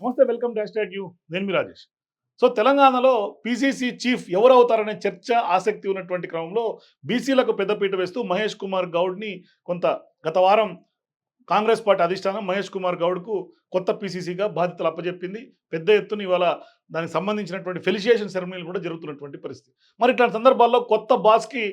నమస్తే welcome dash you. నేను మీ రాజేష్. సో తెలంగాణలో పీసీసీ చీఫ్ ఎవరు అవుతారనే చర్చ ఆసక్తి ఉన్నటువంటి క్రమంలో బీసీలకు పెద్దపీట వేస్తూ మహేష్ కుమార్ గౌడ్ని కొంత గత వారం కాంగ్రెస్ పార్టీ అధిష్టానం మహేష్ కుమార్ గౌడ్కు కొత్త పీసీసీగా బాధ్యతలు అప్పజెప్పింది. పెద్ద ఎత్తున ఇవాళ దానికి సంబంధించినటువంటి ఫెలిసియేషన్ సెరమనీలు కూడా జరుగుతున్నటువంటి పరిస్థితి. మరి ఇట్లాంటి సందర్భాల్లో కొత్త బాస్కి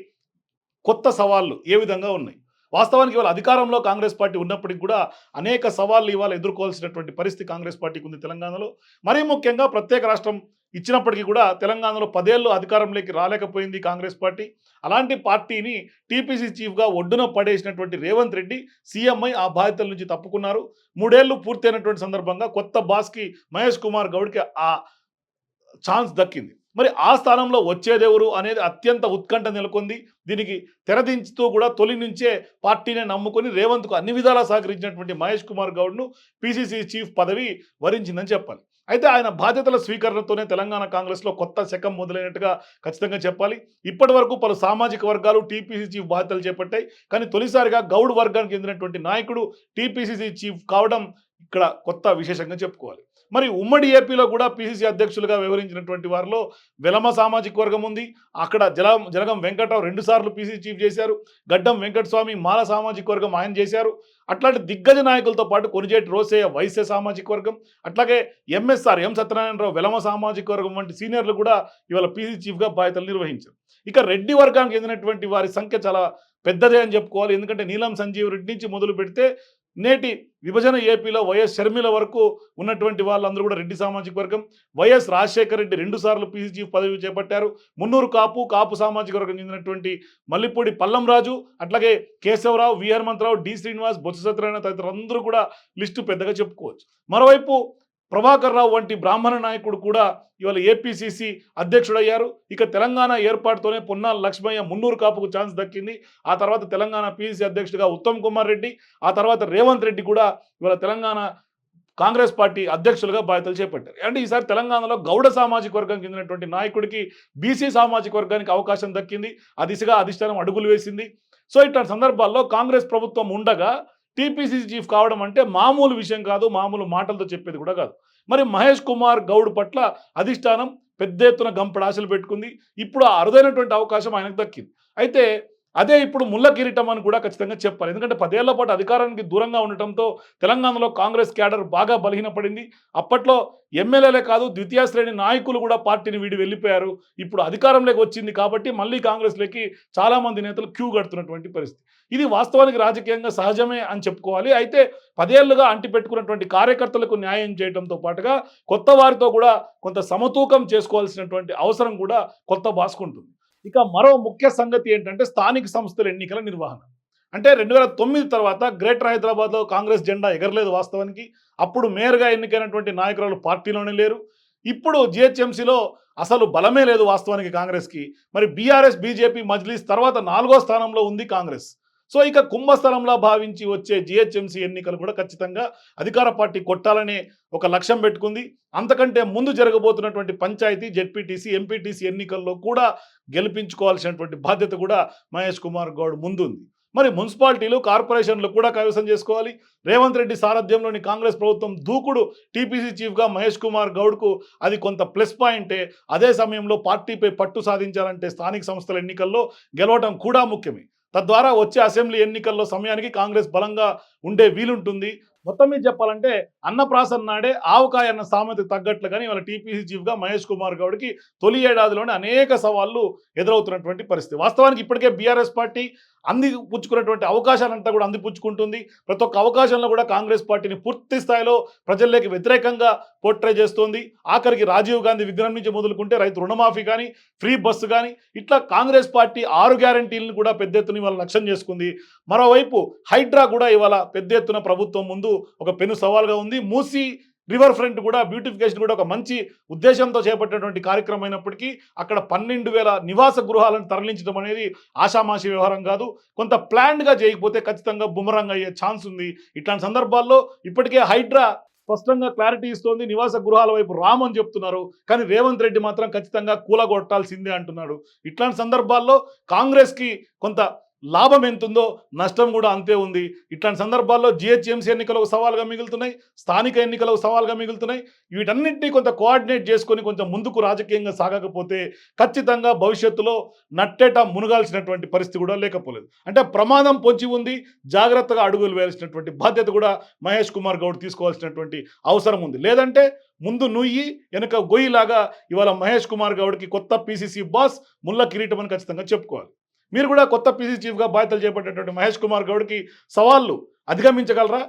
కొత్త సవాళ్ళు ఏ విధంగా ఉన్నాయి? వాస్తవానికి ఇవాళ అధికారంలో కాంగ్రెస్ పార్టీ ఉన్నప్పటికీ కూడా అనేక సవాళ్ళు ఇవాళ ఎదుర్కోవాల్సినటువంటి పరిస్థితి కాంగ్రెస్ పార్టీకి ఉంది తెలంగాణలో. మరీ ముఖ్యంగా ప్రత్యేక రాష్ట్రం ఇచ్చినప్పటికీ కూడా తెలంగాణలో పదేళ్ళు అధికారంలోకి రాలేకపోయింది కాంగ్రెస్ పార్టీ. అలాంటి పార్టీని టీపీసీ చీఫ్గా ఒడ్డున పడేసినటువంటి రేవంత్ రెడ్డి సీఎంఐ ఆ బాధ్యతల నుంచి తప్పుకున్నారు. మూడేళ్ళు పూర్తయినటువంటి సందర్భంగా కొత్త బాస్కి మహేష్ కుమార్ గౌడ్కి ఆ ఛాన్స్ దక్కింది. మరి ఆ స్థానంలో వచ్చేదెవరు అనేది అత్యంత ఉత్కంఠ నెలకొంది. దీనికి తెరదించుతూ కూడా తొలి నుంచే పార్టీని నమ్ముకొని రేవంత్కు అన్ని విధాలా సహకరించినటువంటి మహేష్ కుమార్ గౌడ్ను పీసీసీ చీఫ్ పదవి వరించిందని చెప్పాలి. అయితే ఆయన బాధ్యతల స్వీకరణతోనే తెలంగాణ కాంగ్రెస్లో కొత్త శకం మొదలైనట్టుగా ఖచ్చితంగా చెప్పాలి. ఇప్పటి వరకు పలు సామాజిక వర్గాలు టీపీసీ చీఫ్ బాధ్యతలు చేపట్టాయి. కానీ తొలిసారిగా గౌడ్ వర్గానికి చెందినటువంటి నాయకుడు టీపీసీసీ చీఫ్ కావడం ఇక్కడ కొత్త విశేషంగా చెప్పుకోవాలి. మరి ఉమ్మడి ఏపీలో కూడా పీసీసీ అధ్యక్షులుగా వ్యవహరించినటువంటి వారిలో వెలమ సామాజిక వర్గం ఉంది. అక్కడ జల జలగం వెంకటరావు రెండుసార్లు పిసిసి చీఫ్ చేశారు. గడ్డం వెంకటస్వామి మాల సామాజిక వర్గం ఆయన చేశారు. అట్లాంటి దిగ్గజ నాయకులతో పాటు కొనిజేటి రోసయ్య వైశ్య సామాజిక వర్గం. అట్లాగే ఎంఎస్ఆర్ ఎం సత్యనారాయణరావు వెలమ సామాజిక వర్గం వంటి సీనియర్లు కూడా ఇవాళ పీసీ చీఫ్గా బాధ్యతలు నిర్వహించారు. ఇక రెడ్డి వర్గానికి చెందినటువంటి వారి సంఖ్య చాలా పెద్దదే అని చెప్పుకోవాలి. ఎందుకంటే నీలం సంజీవ్ రెడ్డి నుంచి మొదలు పెడితే నేటి విభజన ఏపీలో వైఎస్ షర్మిల వరకు ఉన్నటువంటి వాళ్ళందరూ కూడా రెడ్డి సామాజిక వర్గం. వైఎస్ రాజశేఖర రెడ్డి రెండు సార్లు పీసీ చీఫ్ పదవి చేపట్టారు. మున్నూరు కాపు కాపు సామాజిక వర్గం చెందినటువంటి మల్లిపూడి పల్లంరాజు అట్లాగే కేశవరావు వి హనుమంతరావు డి శ్రీనివాస్ బొత్స సత్యనారాయణ తదితరులందరూ కూడా లిస్టు పెద్దగా చెప్పుకోవచ్చు. మరోవైపు ప్రభాకర్ రావు వంటి బ్రాహ్మణ నాయకుడు కూడా ఇవాళ ఏపీసీసీ అధ్యక్షుడయ్యారు. ఇక తెలంగాణ ఏర్పాటుతోనే పొన్నాల లక్ష్మయ్య మున్నూరు కాపుకు ఛాన్స్ దక్కింది. ఆ తర్వాత తెలంగాణ పీసీసీ అధ్యక్షుడిగా ఉత్తమ్ కుమార్ రెడ్డి ఆ తర్వాత రేవంత్ రెడ్డి కూడా ఇవాళ తెలంగాణ కాంగ్రెస్ పార్టీ అధ్యక్షులుగా బాధ్యతలు చేపట్టారు. అంటే ఈసారి తెలంగాణలో గౌడ సామాజిక వర్గం చెందినటువంటి నాయకుడికి బీసీ సామాజిక వర్గానికి అవకాశం దక్కింది. ఆ దిశగా అధిష్టానం అడుగులు వేసింది. సో ఇట్లాంటి సందర్భాల్లో కాంగ్రెస్ ప్రభుత్వం ఉండగా టీపీసీ చీఫ్ కావడం అంటే మామూలు విషయం కాదు మామూలు మాటలతో చెప్పేది కూడా కాదు. మరి మహేష్ కుమార్ గౌడ్ పట్ల అధిష్టానం పెద్ద ఎత్తున గంపడాశలు పెట్టుకుంది. ఇప్పుడు అరుదైనటువంటి అవకాశం ఆయనకు దక్కింది. అయితే అదే ఇప్పుడు ముళ్ళ కిరీటం అని కూడా ఖచ్చితంగా చెప్పాలి. ఎందుకంటే పదేళ్ళ పాటు అధికారానికి దూరంగా ఉండటంతో తెలంగాణలో కాంగ్రెస్ క్యాడర్ బాగా బలహీనపడింది. అప్పట్లో ఎమ్మెల్యేలే కాదు ద్వితీయ శ్రేణి నాయకులు కూడా పార్టీని వీడి వెళ్ళిపోయారు. ఇప్పుడు అధికారంలోకి వచ్చింది కాబట్టి మళ్ళీ కాంగ్రెస్లోకి చాలామంది నేతలు క్యూ కడుతున్నటువంటి పరిస్థితి. ఇది వాస్తవానికి రాజకీయంగా సహజమే అని చెప్పుకోవాలి. అయితే పదేళ్ళుగా అంటిపెట్టుకున్నటువంటి కార్యకర్తలకు న్యాయం చేయడంతో పాటుగా కొత్త వారితో కూడా కొంత సమతూకం చేసుకోవాల్సినటువంటి అవసరం కూడా కొత్త బాసుకుంటుంది ఇక మరో ముఖ్య సంగతి ఏంటంటే స్థానిక సంస్థల ఎన్నికల నిర్వహణ. అంటే రెండు వేల తొమ్మిది తర్వాత గ్రేటర్ హైదరాబాద్లో కాంగ్రెస్ జెండా ఎగరలేదు వాస్తవానికి. అప్పుడు మేయర్గా ఎన్నికైనటువంటి నాయకురాలు పార్టీలోనే లేరు. ఇప్పుడు జిహెచ్ఎంసీలో అసలు బలమే లేదు వాస్తవానికి కాంగ్రెస్కి. మరి బీఆర్ఎస్ బీజేపీ మజ్లీస్ తర్వాత నాలుగో స్థానంలో ఉంది కాంగ్రెస్. సో ఇక కుంభస్థలంలా భావించి వచ్చే జిహెచ్ఎంసీ ఎన్నికలు కూడా ఖచ్చితంగా అధికార పార్టీ కొట్టాలనే ఒక లక్ష్యం పెట్టుకుంది. అంతకంటే ముందు జరగబోతున్నటువంటి పంచాయతీ జెడ్పీటీసీ ఎంపీటీసీ ఎన్నికల్లో కూడా గెలిపించుకోవాల్సినటువంటి బాధ్యత కూడా మహేష్ కుమార్ గౌడ్ ముందుంది. మరి మున్సిపాలిటీలు కార్పొరేషన్లు కూడా కైవసం చేసుకోవాలి. రేవంత్ రెడ్డి సారథ్యంలోని కాంగ్రెస్ ప్రభుత్వం దూకుడు టీపీసీ చీఫ్గా మహేష్ కుమార్ గౌడ్కు అది కొంత ప్లస్ పాయింటే అదే సమయంలో పార్టీపై పట్టు సాధించాలంటే స్థానిక సంస్థల ఎన్నికల్లో గెలవడం కూడా ముఖ్యమే. తద్వారా వచ్చే అసెంబ్లీ ఎన్నికల్లో సమయానికి కాంగ్రెస్ బలంగా ఉండే వీలుంటుంది. మొత్తం మీద చెప్పాలంటే అన్నప్రాసన్ నాడే ఆవకాయ అన్న సామెత తగ్గట్లుగానే ఇవాళ టీపీసీ చీఫ్గా మహేష్ కుమార్ గౌడ్కి తొలి ఏడాదిలోనే అనేక సవాళ్ళు ఎదురవుతున్నటువంటి పరిస్థితి. వాస్తవానికి ఇప్పటికే బీఆర్ఎస్ పార్టీ అంది పుచ్చుకున్నటువంటి అవకాశాలంతా కూడా అందిపుచ్చుకుంటుంది ప్రతి ఒక్క అవకాశంలో కూడా కాంగ్రెస్ పార్టీని పూర్తి స్థాయిలో ప్రజల్లోకి వ్యతిరేకంగా పోర్ట్రే చేస్తోంది. ఆఖరికి రాజీవ్ గాంధీ విగ్రహం నుంచి మొదలుకుంటే రైతు రుణమాఫీ కానీ ఫ్రీ బస్సు కానీ ఇట్లా కాంగ్రెస్ పార్టీ ఆరు గ్యారంటీలను కూడా పెద్ద ఎత్తున ఇవాళ లక్ష్యం చేసుకుంది. మరోవైపు హైడ్రా కూడా ఇవాళ పెద్ద ఎత్తున ప్రభుత్వం ముందు ఒక పెను సవాల్గా ఉంది. మూసి రివర్ ఫ్రంట్ కూడా బ్యూటిఫికేషన్ కూడా ఒక మంచి ఉద్దేశంతో చేపట్టినటువంటి కార్యక్రమం అయినప్పటికీ అక్కడ పన్నెండు వేల నివాస గృహాలను తరలించడం అనేది ఆషామాషి వ్యవహారం కాదు. కొంత ప్లాన్డ్గా చేయకపోతే ఖచ్చితంగా బుమరంగ్ అయ్యే ఛాన్స్ ఉంది. ఇట్లాంటి సందర్భాల్లో ఇప్పటికే హైడ్రా స్పష్టంగా క్లారిటీ ఇస్తోంది. నివాస గృహాల వైపు రామని చెప్తున్నారు. కానీ రేవంత్ రెడ్డి మాత్రం ఖచ్చితంగా కూలగొట్టాల్సిందే అంటున్నాడు. ఇట్లాంటి సందర్భాల్లో కాంగ్రెస్కి కొంత లాభం ఎంత ఉందో నష్టం కూడా అంతే ఉంది. ఇట్లాంటి సందర్భాల్లో జిహెచ్ఎంసీ ఎన్నికలు ఒక సవాల్గా మిగులుతున్నాయి. స్థానిక ఎన్నికలు ఒక సవాల్గా మిగులుతున్నాయి. వీటన్నింటినీ కొంత కోఆర్డినేట్ చేసుకొని కొంచెం ముందుకు రాజకీయంగా సాగకపోతే ఖచ్చితంగా భవిష్యత్తులో నట్టేట మునగాల్సినటువంటి పరిస్థితి కూడా లేకపోలేదు. అంటే ప్రమాదం పొంచి ఉంది. జాగ్రత్తగా అడుగులు వేయాల్సినటువంటి బాధ్యత కూడా మహేష్ కుమార్ గౌడ్ తీసుకోవాల్సినటువంటి అవసరం ఉంది. లేదంటే ముందు నుయ్యి వెనుక గొయ్యిలాగా ఇవాళ మహేష్ కుమార్ గౌడ్కి కొత్త పీసీసీ బాస్ ముల్ల కిరీటం అని ఖచ్చితంగా చెప్పుకోవాలి. మీరు కూడా కొత్త పీసీ చీఫ్గా బాధ్యతలు చేపట్టేటువంటి మహేష్ కుమార్ గౌడ్కి సవాళ్ళు అధిగమించగలరా?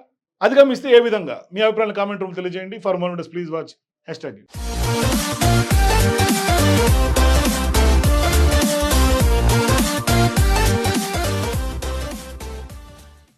అధిగమిస్తే ఏ విధంగా? మీ అభిప్రాయాలు కామెంట్ రూమ్ తెలియజేయండి. For more please watch hash tag